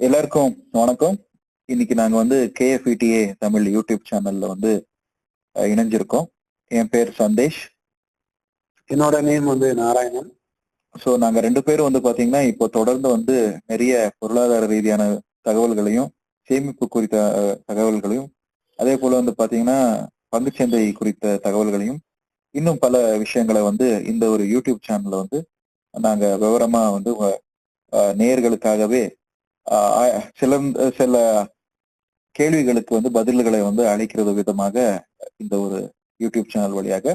எல்லாருக்கும் வணக்கம். இன்னைக்கு நாங்க வந்து கேஎஃப்இடிஏ தமிழ் யூடியூப் சேனல்ல வந்து இணைஞ்சிருக்கோம். என் பேர் சந்தேஷ். என்னோட நேம் வந்து நாராயணன். ஸோ நாங்க ரெண்டு பேரும் வந்து பாத்தீங்கன்னா இப்போ தொடர்ந்து வந்து நிறைய பொருளாதார ரீதியான தகவல்களையும் சேமிப்பு குறித்த தகவல்களையும் அதே போல வந்து பாத்தீங்கன்னா பங்குச்சந்தை குறித்த தகவல்களையும் இன்னும் பல விஷயங்களை வந்து இந்த ஒரு யூடியூப் சேனல்ல வந்து நாங்க விவரமா வந்து அஹ், சில சில கேள்விகளுக்கு வந்து பதில்களை வந்து அளிக்கிறது விதமாக இந்த ஒரு யூடியூப் சேனல் வழியாக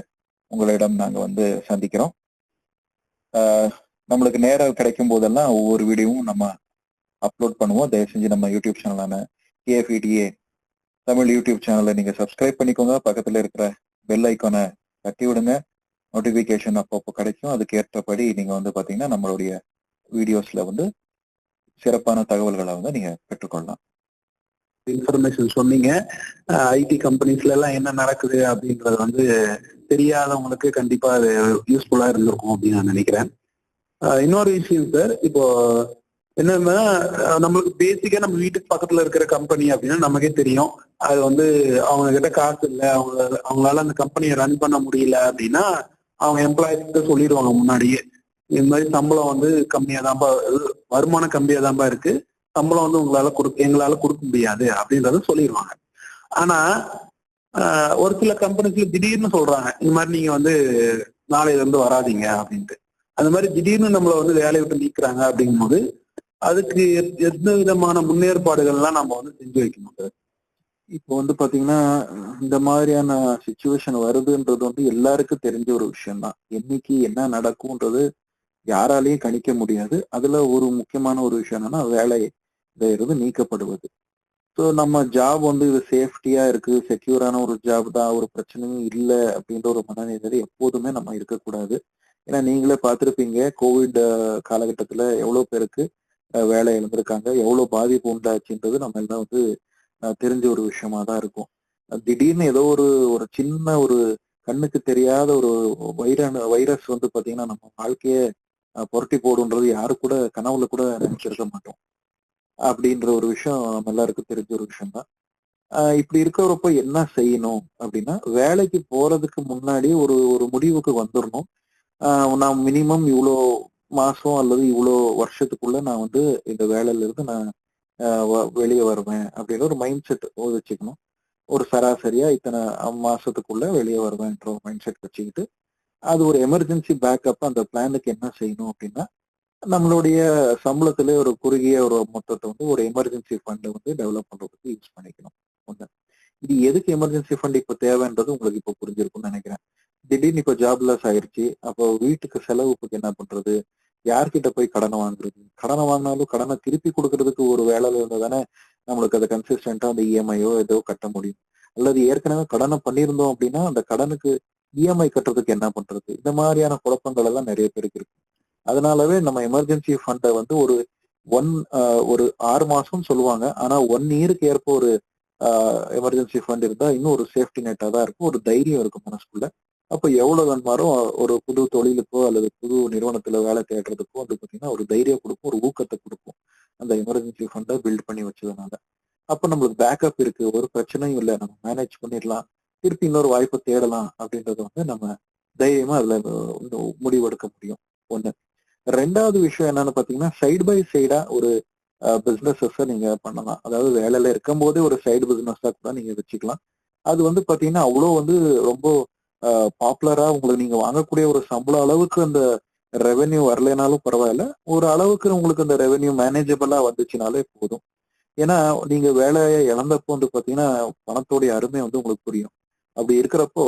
உங்களிடம் நாங்கள் வந்து சந்திக்கிறோம். நம்மளுக்கு நேரம் கிடைக்கும் போதெல்லாம் ஒவ்வொரு வீடியோவும் நம்ம அப்லோட் பண்ணுவோம். தயவு செஞ்சு நம்ம யூடியூப் சேனலான கேஎஃப்இடிஏ தமிழ் யூடியூப் சேனலை நீங்கள் சப்ஸ்கிரைப் பண்ணிக்கோங்க. பக்கத்தில் இருக்கிற பெல் ஐக்கானை தட்டி விடுங்க. நோட்டிஃபிகேஷன் அப்பப்போ கிடைக்கும். அதுக்கு ஏற்றபடி நீங்கள் வந்து பார்த்தீங்கன்னா நம்மளுடைய வீடியோஸில் வந்து சிறப்பான தகவல்களை வந்து நீங்க பெற்றுக்கொள்ளலாம். இன்ஃபர்மேஷன் சொன்னீங்க. ஐடி கம்பெனிஸ்ல எல்லாம் என்ன நடக்குது அப்படின்றது வந்து தெரியாதவங்களுக்கு கண்டிப்பா அது யூஸ்ஃபுல்லா இருந்திருக்கும் அப்படின்னு நான் நினைக்கிறேன். இன்னொரு விஷயம் சார் இப்போ என்னன்னா நம்மளுக்கு பேசிக்கா நம்ம வீட்டுக்கு பக்கத்துல இருக்கிற கம்பெனி அப்படின்னா நமக்கே தெரியும். அது வந்து அவங்க கிட்ட காசு இல்லை. அவங்க அவங்களால அந்த கம்பெனியை ரன் பண்ண முடியல அப்படின்னா அவங்க எம்ப்ளாயிஸ்க்கு சொல்லிடுவாங்க முன்னாடியே. இந்த மாதிரி சம்பளம் வந்து கம்மியா தான்ப்பா வருமானம் கம்மியா தான்ப்பா இருக்கு. சம்பளம் வந்து உங்களால கொடுக்க எங்களால கொடுக்க முடியாது அப்படின்றத சொல்லிடுவாங்க ஆனா ஒரு சில கம்பெனிஸ்ல திடீர்னு சொல்றாங்க இந்த மாதிரி நீங்க வந்து நாளையில இருந்து வராதீங்க அப்படின்ட்டு. அந்த மாதிரி திடீர்னு நம்மள வந்து வேலையை விட்டு நீக்குறாங்க அப்படிங்கும்போது அதுக்கு எத்- எந்த விதமான முன்னேற்பாடுகள்லாம் நம்ம வந்து செஞ்சு வைக்கணும் சார்? இப்போ வந்து பாத்தீங்கன்னா இந்த மாதிரியான சுச்சுவேஷன் வருதுன்றது வந்து எல்லாருக்கும் தெரிஞ்ச ஒரு விஷயம் தான் என்னைக்கு என்ன நடக்கும்ன்றது யாராலையும் கணிக்க முடியாது. அதுல ஒரு முக்கியமான ஒரு விஷயம் என்னன்னா வேலை இருந்து நீக்கப்படுவது. ஸோ நம்ம ஜாப் வந்து இது சேஃப்டியா இருக்கு செக்யூரான ஒரு ஜாப் தான் ஒரு பிரச்சனையும் இல்லை அப்படின்ற ஒரு மனநிலை எப்போதுமே நம்ம இருக்கக்கூடாது. ஏன்னா நீங்களே பார்த்துருப்பீங்க கோவிட் காலகட்டத்தில் எவ்வளோ பேருக்கு வேலை இழந்திருக்காங்க எவ்வளோ பாதிப்பு உண்டாச்சுன்றது நம்ம எல்லாம் வந்து தெரிஞ்ச ஒரு விஷயமா தான் இருக்கும். திடீர்னு ஏதோ ஒரு ஒரு சின்ன ஒரு கண்ணுக்கு தெரியாத ஒரு வைரான வைரஸ் வந்து பார்த்தீங்கன்னா நம்ம வாழ்க்கையை புரட்டி போடுன்றது யாரு கூட கனவுல கூட நினைச்சிருக்க மாட்டோம். அப்படின்ற ஒரு விஷயம் நம்ம எல்லாருக்கும் தெரிஞ்ச ஒரு விஷயம் தான் இப்படி இருக்கிறப்ப என்ன செய்யணும் அப்படின்னா வேலைக்கு போறதுக்கு முன்னாடி ஒரு ஒரு முடிவுக்கு வந்துடணும் நான் மினிமம் இவ்வளோ மாசம் அல்லது இவ்வளோ வருஷத்துக்குள்ள நான் வந்து இந்த வேலையில இருந்து நான் வ- வெளியே வருவேன் அப்படின்னு ஒரு மைண்ட் செட் வச்சுக்கணும். ஒரு சராசரியா இத்தனை மாசத்துக்குள்ள வெளியே வருவேன்ற ஒரு மைண்ட் செட் வச்சுக்கிட்டு அது ஒரு எமர்ஜென்சி பேக்கப் அந்த பிளானுக்கு என்ன செய்யணும் அப்படின்னா நம்மளுடைய சம்பளத்திலே ஒரு குறுகிய ஒரு மொத்தத்தை வந்து ஒரு எமர்ஜென்சி ஃபண்டை வந்து டெவலப் பண்றதுக்கு யூஸ் பண்ணிக்கணும். ஒன்று இது எதுக்கு எமர்ஜென்சி ஃபண்ட் இப்போ தேவைன்றது உங்களுக்கு இப்போ புரிஞ்சிருக்கும்னு நினைக்கிறேன். திடீர்னு இப்போ ஜாப்லெஸ் ஆயிடுச்சு அப்போ வீட்டுக்கு செலவுக்கு என்ன பண்றது? யார்கிட்ட போய் கடனை வாங்குறது? கடனை வாங்கினாலும் கடனை திருப்பி கொடுக்கறதுக்கு ஒரு வேலையில இருந்தால் தானே நம்மளுக்கு அதை கன்சிஸ்டண்டா அந்த இஎம்ஐயோ ஏதோ கட்ட முடியும். அல்லது ஏற்கனவே கடனை பண்ணியிருந்தோம் அப்படின்னா அந்த கடனுக்கு இஎம்ஐ கட்டுறதுக்கு என்ன பண்றது? இந்த மாதிரியான குழப்பங்கள் எல்லாம் நிறைய பேருக்கு இருக்கு. அதனாலவே நம்ம எமர்ஜென்சி ஃபண்டை வந்து ஒரு ஒன் ஒரு ஆறு மாசம் சொல்லுவாங்க. ஆனா ஒன் இயருக்கு ஏற்ப ஒரு எமர்ஜென்சி ஃபண்ட் இருந்தா இன்னும் ஒரு சேஃப்டி நெட்டா தான் இருக்கும். ஒரு தைரியம் இருக்கும் மனசுக்குள்ள. அப்ப எவ்வளவு வேணுமாரும் ஒரு புது தொழிலுக்கோ அல்லது புது நிறுவனத்துல வேலை தேடுறதுக்கோ வந்து பாத்தீங்கன்னா ஒரு தைரியம் கொடுக்கும் ஒரு ஊக்கத்தை கொடுக்கும். அந்த எமர்ஜென்சி ஃபண்டை பில்ட் பண்ணி வச்சதுனால. அப்ப நம்மளுக்கு பேக்கப் இருக்கு. ஒரு பிரச்சனையும் இல்லை. நம்ம மேனேஜ் பண்ணிடலாம். திருப்பி இன்னொரு வாய்ப்பை தேடலாம் அப்படின்றத வந்து நம்ம தைரியமா அதுல முடிவெடுக்க முடியும். ஒண்ணு. ரெண்டாவது விஷயம் என்னன்னு பாத்தீங்கன்னா சைடு பை சைடா ஒரு பிசினஸஸ நீங்க பண்ணலாம். அதாவது வேலையில இருக்கும் போதே ஒரு சைடு பிசினஸா கூட நீங்க வச்சுக்கலாம். அது வந்து பாத்தீங்கன்னா அவ்வளோ வந்து ரொம்ப பாப்புலரா உங்களுக்கு நீங்க வாங்கக்கூடிய ஒரு சம்பள அளவுக்கு அந்த ரெவென்யூ வரலைனாலும் பரவாயில்ல. ஒரு அளவுக்கு உங்களுக்கு அந்த ரெவென்யூ மேனேஜபிளா வந்துச்சுனாலே போதும். ஏன்னா நீங்க வேலையை இழந்தப்போ வந்து பாத்தீங்கன்னா பணத்தோடைய அருமை வந்து உங்களுக்கு புரியும். அப்படி இருக்கிறப்போ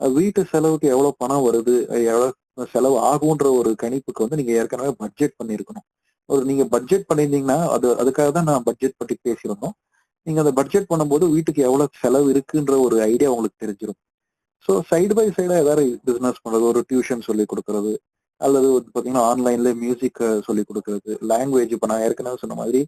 வீட்டு செலவுக்கு எவ்வளவு பணம் வருது எவ்வளவு செலவு ஆகுன்ற ஒரு கணிப்புக்கு வந்து நீங்க ஏற்கனவே பட்ஜெட் பண்ணியிருக்கணும். ஒரு நீங்க பட்ஜெட் பண்ணியிருந்தீங்கன்னா அது அதுக்காக தான் நான் பட்ஜெட் பற்றி பேசியிருந்தோம். நீங்க அந்த பட்ஜெட் பண்ணும்போது வீட்டுக்கு எவ்வளவு செலவு இருக்குன்ற ஒரு ஐடியா உங்களுக்கு தெரிஞ்சிடும் ஸோ சைடு பை சைடா ஏதாவது பிசினஸ் பண்றது ஒரு டியூஷன் சொல்லி கொடுக்கறது அல்லது வந்து பாத்தீங்கன்னா ஆன்லைன்ல மியூசிக் சொல்லி கொடுக்கறது லாங்குவேஜ் இப்போ நான் ஏற்கனவே சொன்ன மாதிரி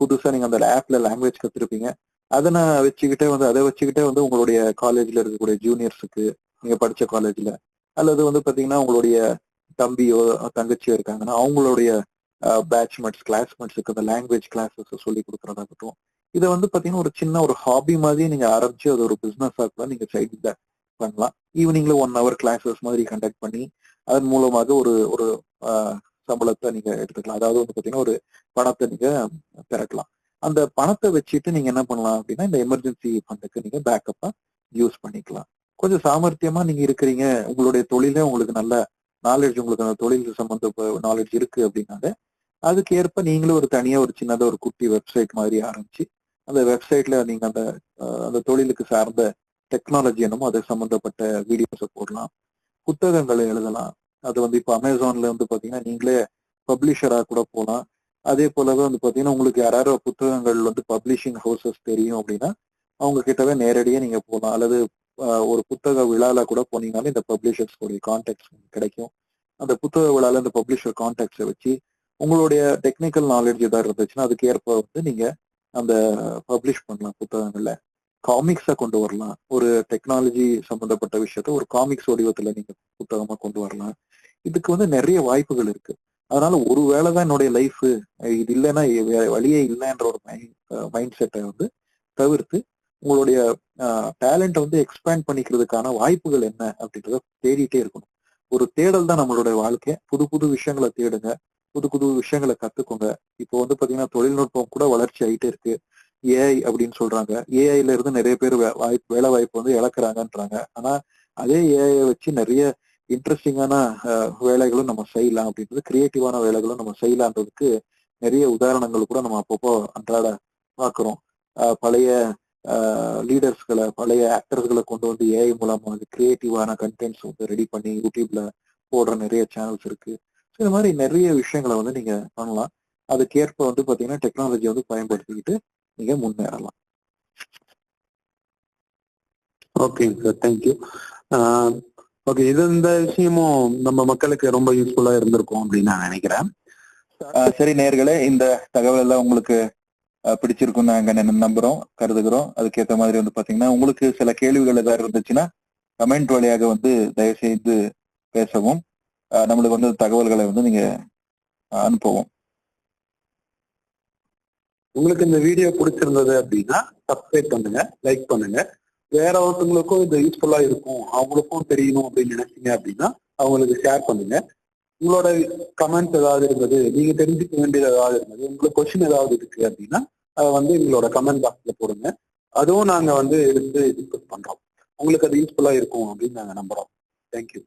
புதுசா நீங்க அந்த ஆப்ல லாங்குவேஜ் கத்துருப்பீங்க. அதை நான் வச்சுக்கிட்டே வந்து அதை வச்சுக்கிட்டே வந்து உங்களுடைய காலேஜ்ல இருக்கக்கூடிய ஜூனியர்ஸுக்கு நீங்க படிச்ச காலேஜ்ல அல்லது வந்து பாத்தீங்கன்னா உங்களுடைய தம்பியோ தங்கச்சியோ இருக்காங்கன்னா அவங்களுடைய பேட்ச்மெட்ஸ் கிளாஸ்மேட்ஸுக்கு அந்த லாங்குவேஜ் கிளாஸஸ் சொல்லி கொடுக்கறதாகட்டும் இதை வந்து பாத்தீங்கன்னா ஒரு சின்ன ஒரு ஹாபி மாதிரி நீங்க ஆரம்பிச்சு அது ஒரு பிசினஸா கூட நீங்க சைட்ல பண்ணலாம். ஈவினிங்ல ஒன் ஹவர் கிளாஸஸ் மாதிரி கண்டக்ட் பண்ணி அதன் மூலமாக ஒரு ஒரு சம்பளத்தை நீங்க எடுத்துக்கலாம். அதாவது வந்து பாத்தீங்கன்னா ஒரு பணத்தை நீங்க திரட்டலாம் அந்த பணத்தை வச்சுட்டு நீங்க என்ன பண்ணலாம் அப்படின்னா இந்த எமர்ஜென்சி ஃபண்டுக்கு நீங்க பேக்கப்பா யூஸ் பண்ணிக்கலாம். கொஞ்சம் சாமர்த்தியமா நீங்க இருக்கிறீங்க உங்களுடைய தொழிலே உங்களுக்கு நல்ல நாலேஜ் உங்களுக்கு அந்த தொழில் சம்பந்த நாலேஜ் இருக்கு அப்படின்னால அதுக்கு ஏற்ப நீங்களும் ஒரு தனியா ஒரு சின்னதா ஒரு குட்டி வெப்சைட் மாதிரி ஆரம்பிச்சு அந்த வெப்சைட்ல நீங்க அந்த அந்த தொழிலுக்கு சார்ந்த டெக்னாலஜி என்னமோ அது சம்பந்தப்பட்ட வீடியோஸை போடலாம் புத்தகங்களை எழுதலாம். அது வந்து இப்போ அமேசான்ல வந்து பாத்தீங்கன்னா நீங்களே பப்ளிஷரா கூட போகலாம் அதே போலவே வந்து பாத்தீங்கன்னா உங்களுக்கு யாராவது புத்தகங்கள் வந்து பப்ளிஷிங் ஹவுசஸ் தெரியும் அப்படின்னா அவங்க கிட்டவே நேரடியாக நீங்க போகலாம் அல்லது ஒரு புத்தக விழால கூட போனீங்கனாலும் இந்த பப்ளிஷர்ஸ் உடைய கான்டாக்ட்ஸ் கிடைக்கும். அந்த புத்தக விழால இந்த பப்ளிஷர் கான்டாக்ட்ஸை வச்சு உங்களுடைய டெக்னிக்கல் நாலேஜ் ஏதாவது இருந்துச்சுன்னா அதுக்கு ஏற்ப வந்து நீங்க அந்த பப்ளிஷ் பண்ணலாம் புத்தகங்கள்ல. காமிக்ஸை கொண்டு வரலாம். ஒரு டெக்னாலஜி சம்பந்தப்பட்ட விஷயத்த ஒரு காமிக்ஸ் வடிவத்துல நீங்க புத்தகமா கொண்டு வரலாம். இதுக்கு வந்து நிறைய வாய்ப்புகள் இருக்கு. அதனால ஒரு வேளை தான் என்னுடைய லைஃப் இது இல்லைன்னா வழியே இல்லைன்ற ஒரு மைண்ட் செட்டை வந்து தவிர்த்து உங்களுடைய டேலண்ட் வந்து எக்ஸ்பேண்ட் பண்ணிக்கிறதுக்கான வாய்ப்புகள் என்ன அப்படின்றத தேடிட்டே இருக்கணும். ஒரு தேடல் தான் நம்மளுடைய வாழ்க்கை. புது புது விஷயங்களை தேடுங்க. புது புது விஷயங்களை கத்துக்கோங்க. இப்போ வந்து பாத்தீங்கன்னா தொழில்நுட்பம் கூட வளர்ச்சி ஆயிட்டே இருக்கு. ஏஐ அப்படின்னு சொல்றாங்க. ஏஐல இருந்து நிறைய பேர் வே- வாய்ப்பு வேலை வாய்ப்பு வந்து இழக்கிறாங்கன்றாங்க. ஆனா அதே ஏஐ வச்சு நிறைய இன்ட்ரெஸ்டிங்கான வேலைகளும் நம்ம செய்யலாம் அப்படின்றது கிரியேட்டிவான வேலைகளும் நம்ம செய்யலான்றதுக்கு நிறைய உதாரணங்கள் கூட நம்ம அப்பப்போ அன்றாட பார்க்குறோம். பழைய லீடர்ஸ்களை பழைய ஆக்டர்ஸ்களை கொண்டு வந்து ஏஐ மூலமா கிரியேட்டிவான கண்டென்ட்ஸ் வந்து ரெடி பண்ணி யூடியூப்ல போடுற நிறைய சேனல்ஸ் இருக்கு. ஸோ இந்த மாதிரி நிறைய விஷயங்களை வந்து நீங்க பண்ணலாம். அதுக்கேற்ப வந்து பாத்தீங்கன்னா டெக்னாலஜி வந்து பயன்படுத்திக்கிட்டு நீங்க முன்னேறலாம். ஓகேங்க சார் தேங்க்யூ ஓகே இது இந்த விஷயமும் நம்ம மக்களுக்கு ரொம்ப யூஸ்ஃபுல்லா இருந்திருக்கும் அப்படின்னு நான் நினைக்கிறேன். சரி நேர்களே இந்த தகவல் எல்லாம் உங்களுக்கு ஆஹ் பிடிச்சிருக்கும்னு நாங்க நம்புறோம் கருதுகிறோம். அதுக்கேற்ற மாதிரி வந்து பாத்தீங்கன்னா உங்களுக்கு சில கேள்விகள் ஏதாவது இருந்துச்சுன்னா கமெண்ட் வழியாக வந்து தயவு செய்து பேசவும் நம்மளுக்கு வந்து தகவல்களை வந்து நீங்க அனுப்பவும். உங்களுக்கு இந்த வீடியோ பிடிச்சிருந்தது அப்படின்னா சப்ஸ்கிரைப் பண்ணுங்க லைக் பண்ணுங்க. வேற ஒருத்தவங்களுக்கும் இது யூஸ்ஃபுல்லா இருக்கும். அவங்களுக்கும் தெரியணும் அப்படின்னு நினைச்சீங்க அப்படின்னா அவங்களுக்கு ஷேர் பண்ணுங்க. உங்களோட கமெண்ட்ஸ் ஏதாவது இருந்தது? நீங்க தெரிஞ்சுக்க வேண்டியது ஏதாவது இருந்தது? உங்களுக்கு கொஸ்டின் ஏதாவது இருக்கு அப்படின்னா அதை வந்து எங்களோட கமெண்ட் பாக்ஸ்ல போடுங்க. அதுவும் நாங்க வந்து எடுத்து டிஸ்கஸ் பண்றோம். உங்களுக்கு அது யூஸ்ஃபுல்லா இருக்கும் அப்படின்னு நாங்க நம்புறோம். தேங்க்யூ